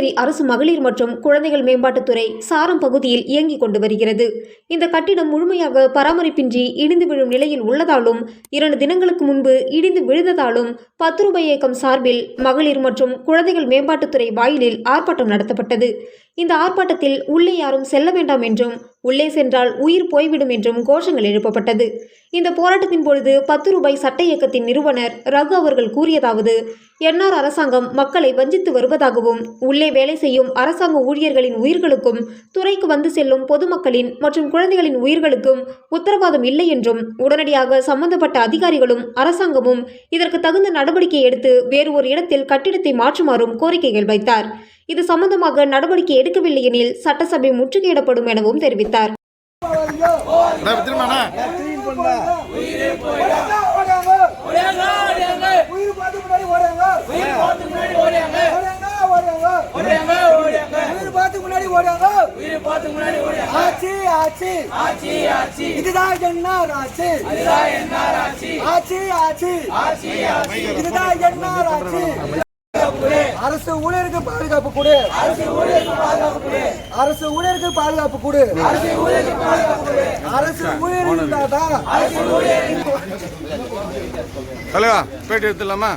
புதுச்சேரி அரசு மகளிர் மற்றும் குழந்தைகள் மேம்பாட்டுத்துறை சாரம் பகுதியில் இயங்கிக் கொண்டு வருகிறது. இந்த கட்டிடம் முழுமையாக பராமரிப்பின்றி இடிந்து விழும் நிலையில் உள்ளதாலும் இரண்டு தினங்களுக்கு முன்பு இடிந்து விழுந்ததாலும் பத்து ரூபாய் இயக்கம் சார்பில் மகளிர் மற்றும் குழந்தைகள் மேம்பாட்டுத்துறை வாயிலில் ஆர்ப்பாட்டம் நடத்தப்பட்டது. இந்த ஆர்ப்பாட்டத்தில் உள்ளே யாரும் செல்ல வேண்டாம் என்றும் உள்ளே சென்றால் உயிர் போய்விடும் என்றும் கோஷங்கள் எழுப்பப்பட்டது. இந்த போராட்டத்தின் பொழுது பத்து ரூபாய் சட்ட இயக்கத்தின் நிறுவனர் ரகு அவர்கள் கூறியதாவது என்ஆர் அரசாங்கம் மக்களை வஞ்சித்து வருவதாகவும் உள்ளே வேலை செய்யும் அரசாங்க ஊழியர்களின் உயிர்களுக்கும் துறைக்கு வந்து செல்லும் பொதுமக்களின் மற்றும் குழந்தைகளின் உயிர்களுக்கும் உத்தரவாதம் இல்லை என்றும் உடனடியாக சம்பந்தப்பட்ட அதிகாரிகளும் அரசாங்கமும் இதற்கு தகுந்த நடவடிக்கை எடுத்து வேறு ஒரு இடத்தில் கட்டிடத்தை மாற்றுமாறும் கோரிக்கைகள் வைத்தார். இது சம்பந்தமாக நடவடிக்கை எடுக்கவில்லை எனில் சட்டசபை முற்றுகையிடப்படும் எனவும் தெரிவித்தார் அண்ணா, திரும்பண்ணா க்ளீன் பண்ணல. ஓடுங்க, ஓடுங்க. உயிர் பார்த்து முன்னாடி ஓடுங்க. ஓடுங்க, ஓடுங்க. உயிர் பார்த்து முன்னாடி ஓடுங்க. ஆட்சி, இதுதான் என்ஆர் ஆட்சி. ஆட்சி, ஆட்சி. இதுதான் என்ஆர் ஆட்சி. அரசு ஊழியருக்கு பாதுகாப்பு கொடு அரசு ஊழியருக்கு பாதுகாப்பு கொடு அரசு ஊழியர் இருந்தாதான் தலைவா பேட்டி எடுத்துடலாமா